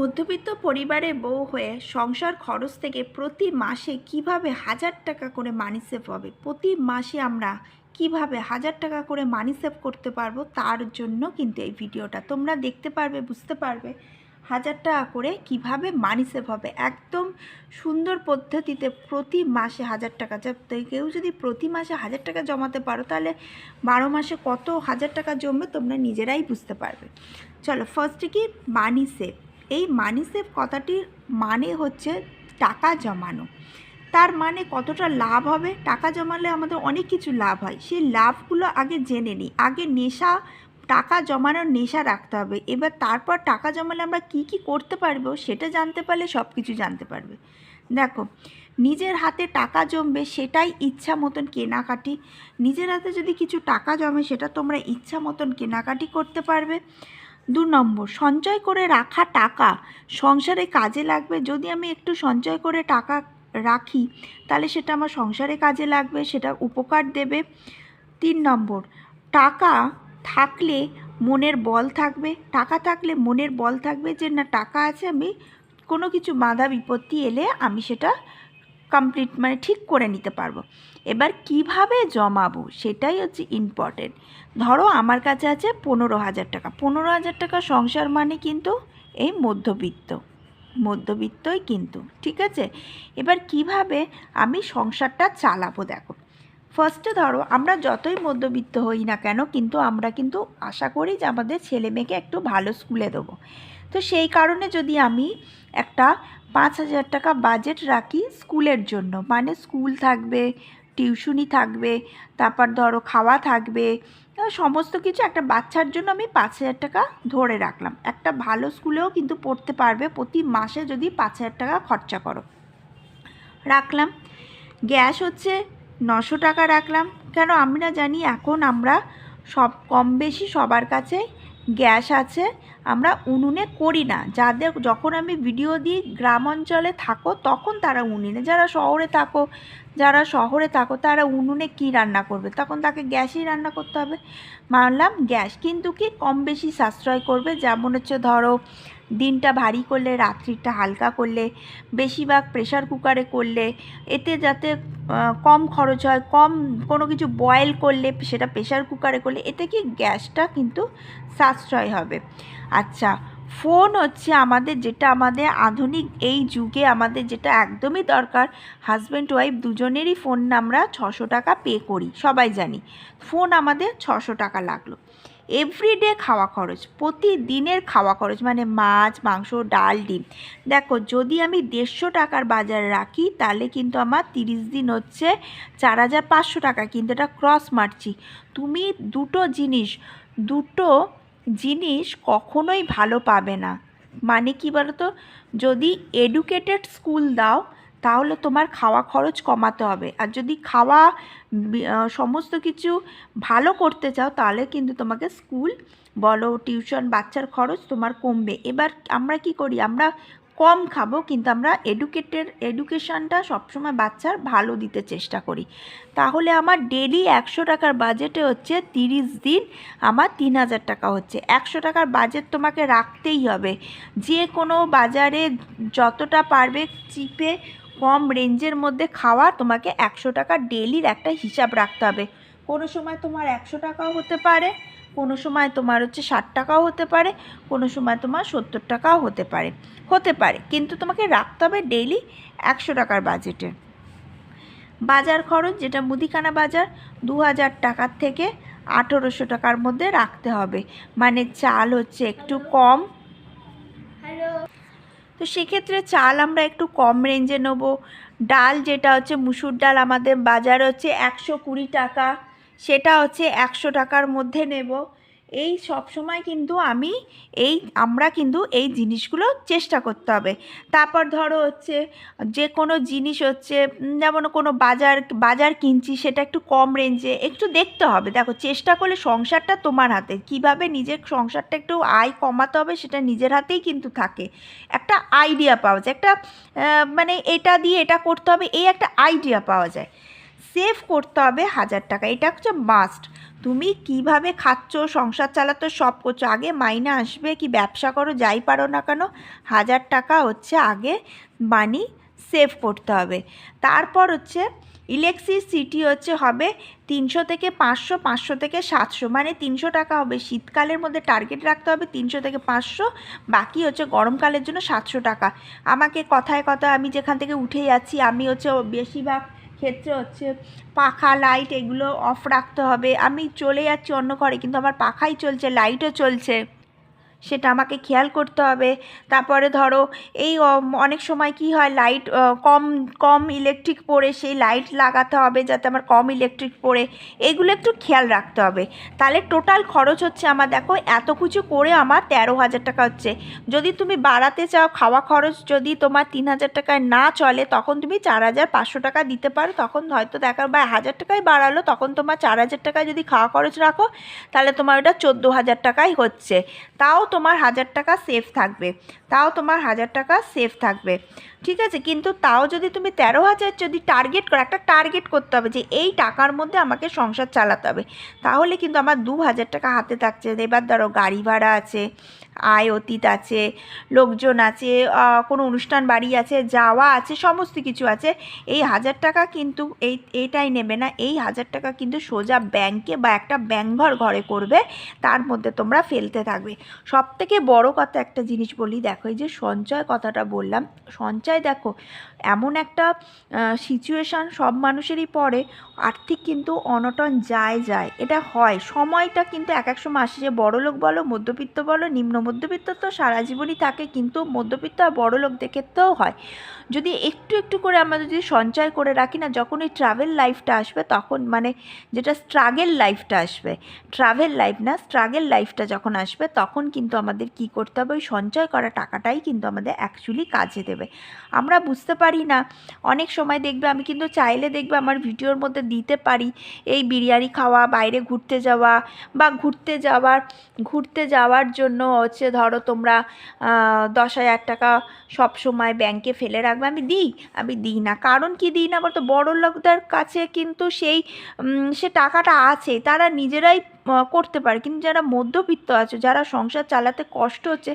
মধ্যবিত্ত পরিবারে বউ হয়ে সংসার খরচ থেকে প্রতি মাসে কীভাবে হাজার টাকা করে মানি সেভ হবে? প্রতি মাসে আমরা কীভাবে হাজার টাকা করে মানি সেভ করতে পারব? তার জন্য কিন্তু এই ভিডিওটা। তোমরা দেখতে পারবে, বুঝতে পারবে হাজার টাকা করে কীভাবে মানি সেভ হবে। একদম সুন্দর পদ্ধতিতে প্রতি মাসে হাজার টাকা। কেউ যদি প্রতি মাসে হাজার টাকা জমাতে পারো, তাহলে বারো মাসে কত হাজার টাকা জমবে তোমরা নিজেরাই বুঝতে পারবে। চলো ফার্স্টে কি? মানি সেভ এই মানি সেভ কথাটির মানে হচ্ছে টাকা জমানো। তার মানে কতটা লাভ হবে? টাকা জমালে আমাদের অনেক কিছু লাভ হয়। সেই লাভগুলো আগে জেনে নিই। আগে নেশা, টাকা জমানোর নেশা রাখতে হবে। এবার তারপর টাকা জমালে আমরা কি কি করতে পারব সেটা জানতে পারলে সব কিছু জানতে পারবে। দেখো, নিজের হাতে টাকা জমবে সেটাই ইচ্ছা মতন কেনাকাটি। নিজের হাতে যদি কিছু টাকা জমে সেটা তোমরা ইচ্ছা মতন কেনাকাটি করতে পারবে। দু নম্বর, সঞ্চয় করে রাখা টাকা। সংসারে কাজে লাগবে, যদি আমি একটু সঞ্চয় করে টাকা রাখি, তাহলে সেটা আমার সংসারে কাজে লাগবে, সেটা উপকার দেবে। তিন নম্বর, টাকা থাকলে মনের বল থাকবে। টাকা থাকলে মনের বল থাকবে যে, না, টাকা আছে, আমি কোনো কিছু বাধা বিপত্তি এলে আমি সেটা কমপ্লিট মানে ঠিক করে নিতে পারব। এবার কীভাবে জমাবো সেটাই হচ্ছে ইম্পর্টেন্ট ধরো আমার কাছে আছে পনেরো হাজার টাকা। পনেরো হাজার টাকা সংসার মানে কিন্তু এই মধ্যবিত্ত। মধ্যবিত্তই কিন্তু, ঠিক আছে? এবার কীভাবে আমি সংসারটা চালাবো দেখো। ফার্স্টে ধরো, আমরা যতই মধ্যবিত্ত হই না কেন, কিন্তু আমরা কিন্তু আশা করি যে আমাদের ছেলে মেয়েকে একটু ভালো স্কুলে দেবো। তো সেই কারণে যদি আমি একটা পাঁচ হাজার টাকা বাজেট রাখি স্কুলের জন্য মানে স্কুল থাকবে টিউশনি থাকবে, তারপর ধরো খাওয়া থাকবে সমস্ত কিছু একটা বাচ্চার জন্য আমি পাঁচ হাজার টাকা ধরে রাখলাম। একটা ভালো স্কুলেও কিন্তু পড়তে পারবে প্রতি মাসে যদি পাঁচ হাজার টাকা খরচা করো। রাখলাম। গ্যাস হচ্ছে নশো টাকা রাখলাম। কেন আমরা জানি, এখন আমরা সব কম বেশি সবার কাছে গ্যাস আছে, আমরা উনুনে করি না। যাদের যখন আমি ভিডিও দিই, গ্রাম অঞ্চলে থাকো, তখন তারা উনুনে, যারা শহরে থাকো যারা শহরে থাকো, তারা উনুনে কি রান্না করবে? তখন তাকে গ্যাসেই রান্না করতে হবে। মানলাম গ্যাস, কিন্তু কি কম বেশি সাশ্রয় করবে? যেমন হচ্ছে ধরো, দিনটা ভারী করলে, রাত্রিটা হালকা করলে, বেশিরভাগ প্রেশার কুকারে করলে, এতে যাতে কম খরচ হয়, কম কোনো কিছু বয়েল করলে, সেটা প্রেশার কুকারে করলে, এতে কি গ্যাসটা কিন্তু সাশ্রয় হবে। আচ্ছা ফোন হচ্ছে আমাদের যেটা আমাদের আধুনিক এই যুগে আমাদের যেটা একদমই দরকার। হাজব্যান্ড ওয়াইফ দুজনেরই ফোন আমরা ছশো টাকা পে করি, সবাই জানি। ফোন আমাদের ছশো টাকা লাগল। এভরিডে খাওয়া খরচ, প্রতিদিনের খাওয়া খরচ মানে মাছ, মাংস, ডাল, ডিম। দেখো, যদি আমি দেড়শো টাকার বাজারে রাখি, তাহলে কিন্তু আমার তিরিশ দিন হচ্ছে চার হাজার পাঁচশো টাকা। কিন্তু এটা ক্রস মারছি। তুমি দুটো জিনিস, দুটো জিনিস কখনোই ভালো পাবে না। মানে কি বলো তো যদি এডুকেটেড স্কুল দাও, তাহলে তোমার খাওয়া খরচ কমাতে হবে। আর যদি খাওয়া সমস্ত কিছু ভালো করতে চাও, তাহলে কিন্তু তোমাকে স্কুল বলো টিউশন বাচ্চার খরচ তোমার কমবে। এবার আমরা কি করি? আমরা কম খাব, কিন্তু আমরা এডুকেটেড এডুকেশানটা সবসময় বাচ্চার ভালো দিতে চেষ্টা করি। তাহলে আমার ডেলি একশো টাকার বাজেটে হচ্ছে তিরিশ দিন আমার তিন হাজার টাকা হচ্ছে। একশো টাকার বাজেট তোমাকে রাখতেই হবে। যে কোনো বাজারে যতটা পারবে চিপে কম রেঞ্জের মধ্যে খাওয়া তোমাকে একশো টাকা ডেলির একটা হিসাব রাখতে হবে। কোনো সময় তোমার একশো টাকাও হতে পারে কোনো সময় তোমার হচ্ছে ষাট টাকাও হতে পারে কোনো সময় তোমার সত্তর টাকাও হতে পারে। হতে পারে কিন্তু তোমাকে রাখতে হবে ডেইলি একশো টাকার বাজেটে বাজার খরচ যেটা মুদিখানা বাজার দু হাজার টাকার থেকে আঠেরোশো টাকার মধ্যে রাখতে হবে। মানে চাল হচ্ছে একটু কম। তো সেক্ষেত্রে চাল আমরা একটু কম রেঞ্জে নেব। ডাল যেটা হচ্ছে মুসুর ডাল আমাদের বাজার হচ্ছে একশো কুড়ি টাকা। সেটা হচ্ছে একশো টাকার মধ্যে নেব। এই সব সময় কিন্তু আমি এই, আমরা কিন্তু এই জিনিসগুলো চেষ্টা করতে হবে। তারপর ধরো হচ্ছে যে কোনো জিনিস হচ্ছে যেমন কোনো বাজার বাজার কিনছি সেটা একটু কম রেঞ্জে একটু দেখতে হবে। দেখো, চেষ্টা করলে সংসারটা তোমার হাতে। কীভাবে নিজের সংসারটা একটু আয় কমাতে হবে সেটা নিজের হাতেই কিন্তু থাকে। একটা আইডিয়া পাওয়া যায়। একটা মানে এটা দিয়ে এটা করতে হবে, এই একটা আইডিয়া পাওয়া যায়। সেভ করতে হবে হাজার টাকা। এটা হচ্ছে মাস্ট তুমি কীভাবে খাচ্ছ, সংসার চালাতো, সব করছ, আগে মাইনে আসবে কি ব্যবসা করো, যাই পারো না কেন, হাজার টাকা হচ্ছে আগে মানি সেভ করতে হবে। তারপর হচ্ছে ইলেকট্রিসিটি হচ্ছে হবে তিনশো থেকে পাঁচশো পাঁচশো থেকে সাতশো মানে তিনশো টাকা হবে। শীতকালের মধ্যে টার্গেট রাখতে হবে তিনশো থেকে পাঁচশো, বাকি হচ্ছে গরমকালের জন্য সাতশো টাকা। আমাকে কথায় কথায় আমি যেখান থেকে উঠে যাচ্ছি আমি হচ্ছে বেশিরভাগ ক্ষেত্রে হচ্ছে পাখা লাইট এগুলো অফ রাখতে হবে। আমি চলে যাচ্ছি অন্য ঘরে, কিন্তু আমার পাখাই চলছে লাইটও চলছে। সেটা আমাকে খেয়াল করতে হবে। তারপরে ধরো এই অনেক সময় কি হয় লাইট কম কম ইলেকট্রিক পড়ে সেই লাইট লাগাতে হবে যাতে আমার কম ইলেকট্রিক পড়ে। এগুলো একটু খেয়াল রাখতে হবে। তাহলে টোটাল খরচ হচ্ছে আমার দেখো এত কিছু করে আমার তেরো হাজার টাকা হচ্ছে। যদি তুমি বাড়াতে চাও খাওয়া খরচ যদি তোমার তিন হাজার টাকায় না চলে তখন তুমি চার হাজার পাঁচশো টাকা দিতে পারো। তখন হয়তো দেখা বা হাজার টাকায় বাড়ালো তখন তোমার চার হাজার টাকায় যদি খাওয়া খরচ রাখো তাহলে তোমার ওটা চোদ্দ হাজার টাকাই হচ্ছে। তাও তোমার হাজার টাকা সেফ থাকবে। তাও তোমার হাজার টাকা সেফ থাকবে। ঠিক আছে? কিন্তু তাও যদি তুমি তেরো হাজার যদি টার্গেট করো, একটা টার্গেট করতে হবে যে এই টাকার মধ্যে আমাকে সংসার চালাতে হবে। তাহলে কিন্তু আমার দু হাজার টাকা হাতে থাকছে। এবার ধরো গাড়ি ভাড়া আছে আয় অতীত আছে, লোকজন আছে কোনো অনুষ্ঠান, বাড়ি আছে, যাওয়া আছে, সমস্ত কিছু আছে, এই হাজার টাকা কিন্তু এই এইটাই নেবে না। এই হাজার টাকা কিন্তু সোজা ব্যাংকে বা একটা ব্যাংঘর ঘরে করবে, তার মধ্যে তোমরা ফেলতে থাকবে। সব থেকে বড় কথা একটা জিনিস বলি, দেখো এই যে সঞ্চয় কথাটা বললাম, সঞ্চয় দেখো, এমন একটা সিচুয়েশান সব মানুষেরই পড়ে, আর্থিক কিন্তু অনটন যায় যায়, এটা হয়। সময়টা কিন্তু এক এক সময় আসে যে বড়লোক বলো, মধ্যবিত্ত বলো নিম্ন মধ্যবিত্ত তো সারা জীবনই থাকে, কিন্তু মধ্যবিত্ত আর বড়লোক দেখে তো হয়। যদি একটু একটু করে আমরা যদি সঞ্চয় করে রাখি না, যখন এই ট্রাভেল লাইফটা আসবে, তখন মানে যেটা স্ট্রাগেল লাইফটা আসবে ট্রাভেল লাইফ না স্ট্রাগেল লাইফটা যখন আসবে, তখন কিন্তু আমাদের কি করতে হবে? ওই সঞ্চয় করা টাকাটাই কিন্তু আমাদের অ্যাকচুয়ালি কাজে দেবে। আমরা বুঝতে পারি না, অনেক সময় দেখবে আমি কিন্তু চাইলে দেখবে আমার ভিডিওর মধ্যে দিতে পারি, এই বিরিয়ানি খাওয়া, বাইরে ঘুরতে যাওয়া বা ঘুরতে যাওয়ার ঘুরতে যাওয়ার জন্য হচ্ছে, ধরো তোমরা দশ হাজার টাকা সব সময় ব্যাংকে ফেলে রাখবে। আমি দিই? আমি দিই না। কারণ কি দিই না বলতো? বড় লোকদের কাছে কিন্তু সেই সে টাকাটা আছে। তারা নিজেরাই করতে পারে। কিন্তু যারা মধ্যবিত্ত আছে, যারা সংসার চালাতে কষ্ট হচ্ছে,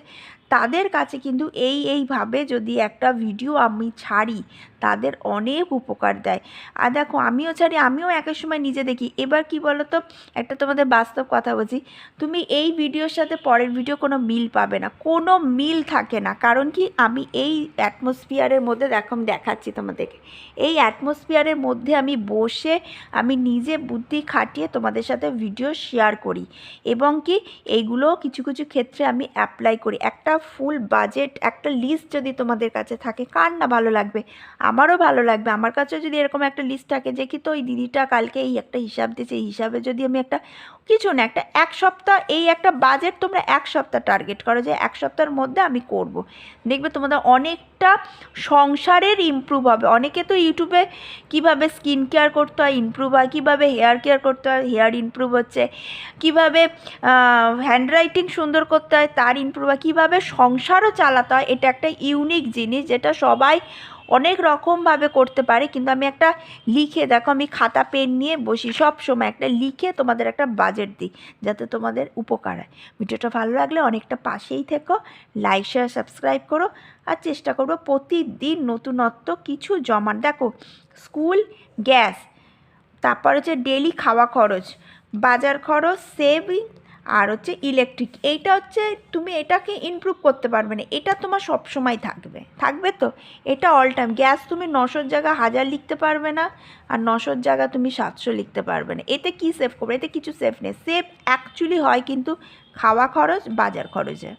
তাদের কাছে কিন্তু এই এইভাবে যদি একটা ভিডিও আমি ছাড়ি, তাদের অনেক উপকার দেয়। আর দেখো, আমিও ছাড়ি, আমিও একের সময় নিজে দেখি। এবার কি বলো তো একটা তোমাদের বাস্তব কথা বলছি। তুমি এই ভিডিওর সাথে পরের ভিডিও কোনো মিল পাবে না। কোনো মিল থাকে না। কারণ কি, আমি এই অ্যাটমসফিয়ারের মধ্যে দেখো দেখাচ্ছি তোমাদেরকে। এই অ্যাটমসফিয়ারের মধ্যে আমি বসে, আমি নিজে বুদ্ধি খাটিয়ে তোমাদের সাথে ভিডিও শেয়ার করি। এবং কি এইগুলো কিছু কিছু ক্ষেত্রে আমি অ্যাপ্লাই করি। একটা ফুল বাজেট একটা লিস্ট যদি তোমাদের কাছে থাকে, কার না ভালো লাগবে? আমারও ভালো লাগবে। আমার কাছেও যদি এরকম একটা লিস্ট থাকে যে, কি তো ওই দিদিটা কালকে এই একটা হিসাব দিয়েছে, এই হিসাবে যদি আমি একটা কিছু না, একটা এক সপ্তাহ, এই একটা বাজেট তোমরা এক সপ্তাহ টার্গেট করো যে এক সপ্তাহের মধ্যে আমি করব। দেখবে তোমাদের অনেকটা সংসারের ইমপ্রুভ হবে অনেকে তো ইউটিউবে কীভাবে স্কিন কেয়ার করতে হয় ইমপ্রুভ হয়, কীভাবে হেয়ার কেয়ার করতে হয় হেয়ার ইমপ্রুভ হচ্ছে, কীভাবে হ্যান্ডরাইটিং সুন্দর করতে হয়, তার ইমপ্রুভ হয়, কীভাবে সংসারও চালাতে হয়, এটা একটা ইউনিক জিনিস যেটা সবাই অনেক রকমভাবে করতে পারে, কিন্তু আমি একটা লিখে, দেখো আমি খাতা, পেন নিয়ে বসি, সব সময় একটা লিখে তোমাদের একটা বাজেট দিই, যাতে তোমাদের উপকার হয়। ভিডিওটা ভালো লাগলে অনেকটা পাশেই থেকো লাইক শেয়ার সাবস্ক্রাইব করো, আর চেষ্টা করব প্রতিদিন নতুনত্ব কিছু জমা দেখো স্কুল গ্যাস তারপর হচ্ছে ডেলি খাওয়া খরচ, বাজার খরচ সেভিং আর হচ্ছে ইলেকট্রিক এইটা হচ্ছে তুমি এটাকে ইমপ্রুভ করতে পারবে না, এটা তোমার সব সময় থাকবে থাকবে তো? এটা অল টাইম গ্যাস তুমি নশোর জায়গা হাজার লিখতে পারবে না, আর নশোর জায়গা তুমি সাতশো লিখতে পারবে না। এতে কি সেভ করবে? এতে কিছু সেভ নেই সেভ অ্যাকচুয়ালি হয় কিন্তু খাওয়া খরচ, বাজার খরচে।